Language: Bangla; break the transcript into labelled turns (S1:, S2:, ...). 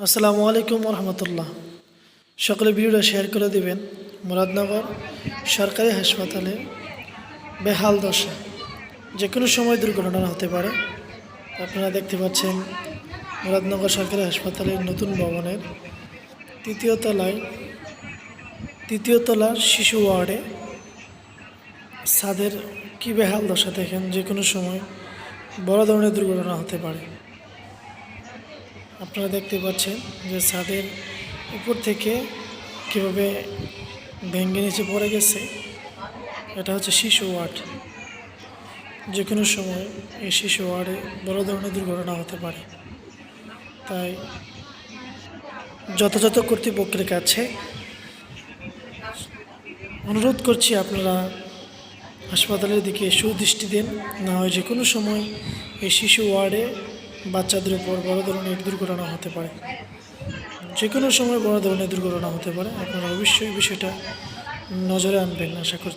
S1: আসসালামু আলাইকুম রহমতুল্লাহ সকলে ভিডিওটা শেয়ার করে দিবেন। মুরাদনগর সরকারি হাসপাতালে বেহাল দশা। যে কোনো সময় দুর্ঘটনা হতে পারে। আপনারা দেখতে পাচ্ছেন মুরাদনগর সরকারি হাসপাতালের নতুন ভবনের তৃতীয় তলায়, তৃতীয় তলার শিশু ওয়ার্ডে ছাদের কি বেহাল দশা দেখেন? যে কোনো সময় বড় ধরনের দুর্ঘটনা হতে পারে। আপনারা দেখতে পাচ্ছেন যে ছাদের উপর থেকে কীভাবে ভেঙে নিচে পড়ে গেছে। এটা হচ্ছে শিশু ওয়ার্ড। যে কোনো সময় এই শিশু ওয়ার্ডে বড় ধরনের দুর্ঘটনা হতে পারে। তাই যথাযথ কর্তৃপক্ষের কাছে অনুরোধ করছি আপনারা হাসপাতালের দিকে সুদৃষ্টি দেন। না হয় যে কোনো সময় এই শিশু ওয়ার্ডে বাচ্চাদের উপর বড় ধরনের দুর্ঘটনা হতে পারে। যে কোনো সময় বড় ধরনের দুর্ঘটনা হতে পারে। আপনারা অবশ্যই বিষয়টা নজরে আনবেন, আশা করছি।